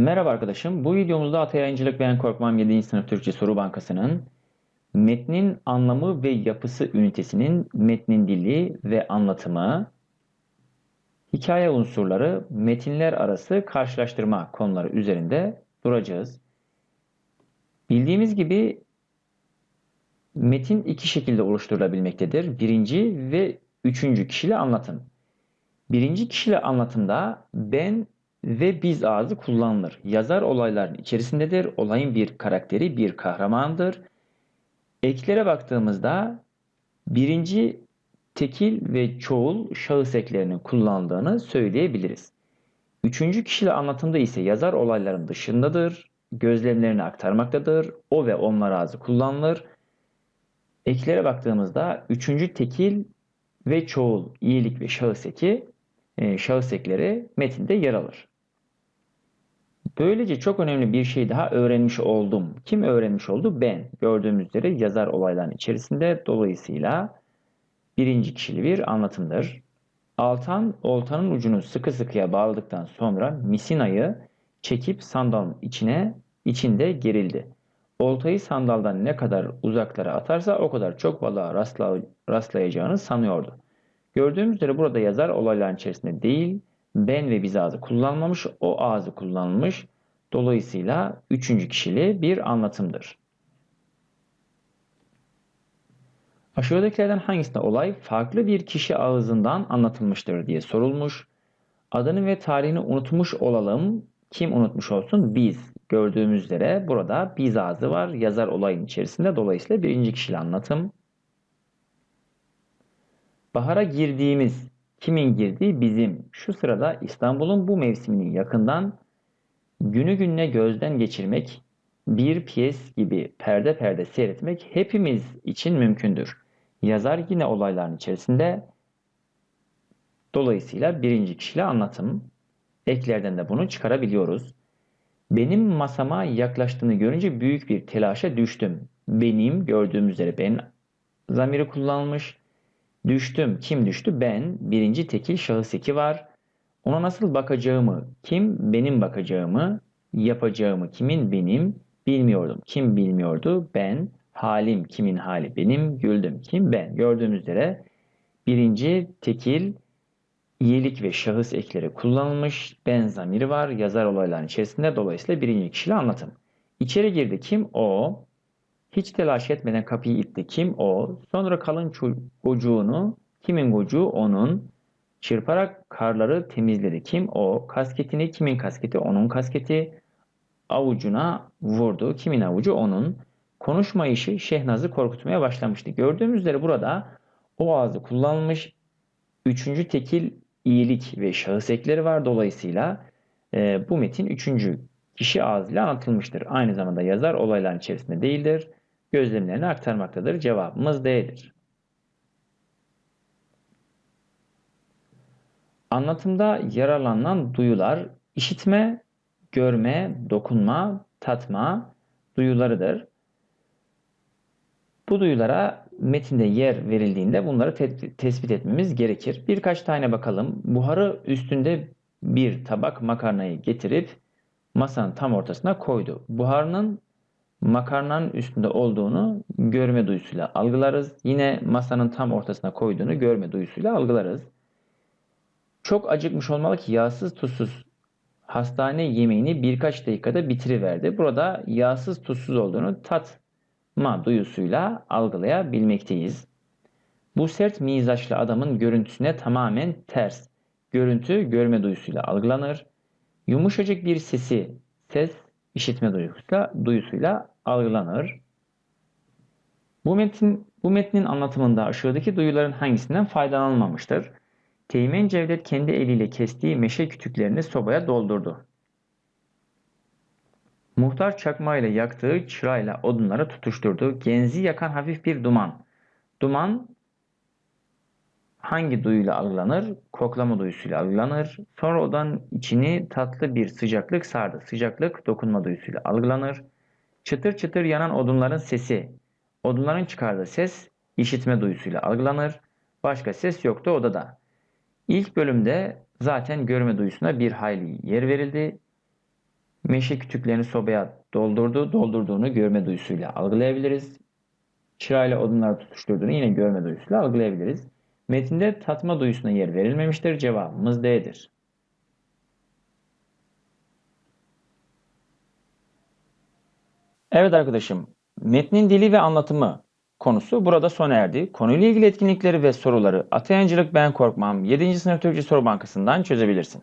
Merhaba arkadaşım. Bu videomuzda Atay Yayıncılık Ben Korkmam 7. Sınıf Türkçe Soru Bankası'nın metnin anlamı ve yapısı ünitesinin metnin dili ve anlatımı, hikaye unsurları, metinler arası karşılaştırma konuları üzerinde duracağız. Bildiğimiz gibi metin iki şekilde oluşturulabilmektedir. Birinci ve üçüncü kişili anlatım. Birinci kişili anlatımda ben ve biz ağzı kullanılır. Yazar olayların içerisindedir. Olayın bir karakteri, bir kahramandır. Eklere baktığımızda birinci tekil ve çoğul şahıs eklerinin kullanıldığını söyleyebiliriz. Üçüncü kişili anlatımda ise yazar olayların dışındadır, gözlemlerini aktarmaktadır, o ve onlar ağzı kullanılır. Eklere baktığımızda üçüncü tekil ve çoğul iyilik ve şahıs eki, e, şahıs ekleri metinde yer alır. Böylece çok önemli bir şey daha öğrenmiş oldum. Kim öğrenmiş oldu? Ben. Gördüğümüz üzere yazar olayların içerisinde dolayısıyla birinci kişili bir anlatımdır. Altan oltanın ucunu sıkı sıkıya bağladıktan sonra misinayı çekip sandalın içine içinde gerildi. Oltayı sandaldan ne kadar uzaklara atarsa o kadar çok balığa rastla, rastlayacağını sanıyordu. Gördüğümüz üzere burada yazar olayların içerisinde değil, ben ve biz ağzı kullanmamış, o ağzı kullanılmış. Dolayısıyla üçüncü kişili bir anlatımdır. Aşağıdakilerden hangisinde olay farklı bir kişi ağzından anlatılmıştır diye sorulmuş. Adını ve tarihini unutmuş olalım. Kim unutmuş olsun? Biz. Gördüğümüz üzere burada biz ağzı var. Yazar olayın içerisinde. Dolayısıyla birinci kişili anlatım. Bahara girdiğimiz Kimin girdiği bizim. Şu sırada İstanbul'un bu mevsimini yakından günü gününe gözden geçirmek, bir piyes gibi perde perde seyretmek hepimiz için mümkündür. Yazar yine olayların içerisinde dolayısıyla birinci kişiyle anlatım. Eklerden de bunu çıkarabiliyoruz. Benim masama yaklaştığını görünce büyük bir telaşa düştüm. Benim gördüğümüz üzere ben zamiri kullanılmış. Düştüm. Kim düştü? Ben. Birinci tekil şahıs eki var. Ona nasıl bakacağımı, kim benim bakacağımı, yapacağımı, kimin benim bilmiyordum. Kim bilmiyordu? Ben. Halim, kimin hali? Benim. Güldüm. Kim? Ben. Gördüğünüz üzere birinci tekil iyilik ve şahıs ekleri kullanılmış. Ben zamiri var. Yazar olayların içerisinde. Dolayısıyla birinci kişiyle anlatım. İçeri girdi. Kim? O. Hiç telaş etmeden kapıyı itti. Kim o? Sonra kalın gocuğunu, kimin gocuğu? Onun. Çırparak karları temizledi. Kim o? Kasketini, kimin kasketi? Onun kasketi. Avucuna vurdu. Kimin avucu? Onun. Konuşma işi Şehnaz'ı korkutmaya başlamıştı. Gördüğümüz üzere burada o ağzı kullanılmış. Üçüncü tekil iyilik ve şahıs ekleri var. Dolayısıyla e, bu metin üçüncü kişi ağzıyla anlatılmıştır. Aynı zamanda yazar olayların içerisinde değildir gözlemlerini aktarmaktadır. Cevabımız D'dir. Anlatımda yararlanılan duyular işitme, görme, dokunma, tatma duyularıdır. Bu duyulara metinde yer verildiğinde bunları te tespit etmemiz gerekir. Birkaç tane bakalım. Buharı üstünde bir tabak makarnayı getirip masanın tam ortasına koydu. Buharının makarnanın üstünde olduğunu görme duyusuyla algılarız. Yine masanın tam ortasına koyduğunu görme duyusuyla algılarız. Çok acıkmış olmalı ki yağsız tuzsuz hastane yemeğini birkaç dakikada bitiriverdi. Burada yağsız tuzsuz olduğunu tatma duyusuyla algılayabilmekteyiz. Bu sert mizaçlı adamın görüntüsüne tamamen ters. Görüntü görme duyusuyla algılanır. Yumuşacık bir sesi, ses işitme duyusuyla, duyusuyla algılanır. Bu metin bu metnin anlatımında aşağıdaki duyuların hangisinden faydalanılmamıştır? Teğmen Cevdet kendi eliyle kestiği meşe kütüklerini sobaya doldurdu. Muhtar çakmayla yaktığı çırayla odunları tutuşturdu. Genzi yakan hafif bir duman. Duman hangi duyuyla algılanır? Koklama duyusuyla algılanır. Sonra odanın içini tatlı bir sıcaklık sardı. Sıcaklık dokunma duyusuyla algılanır. Çıtır çıtır yanan odunların sesi. Odunların çıkardığı ses işitme duyusuyla algılanır. Başka ses yoktu odada. İlk bölümde zaten görme duyusuna bir hayli yer verildi. Meşe kütüklerini sobaya doldurdu. Doldurduğunu görme duyusuyla algılayabiliriz. Çırayla odunları tutuşturduğunu yine görme duyusuyla algılayabiliriz. Metinde tatma duyusuna yer verilmemiştir. Cevabımız D'dir. Evet arkadaşım, metnin dili ve anlatımı konusu burada sona erdi. Konuyla ilgili etkinlikleri ve soruları Atayancılık Ben Korkmam 7. sınıf Türkçe Soru Bankası'ndan çözebilirsin.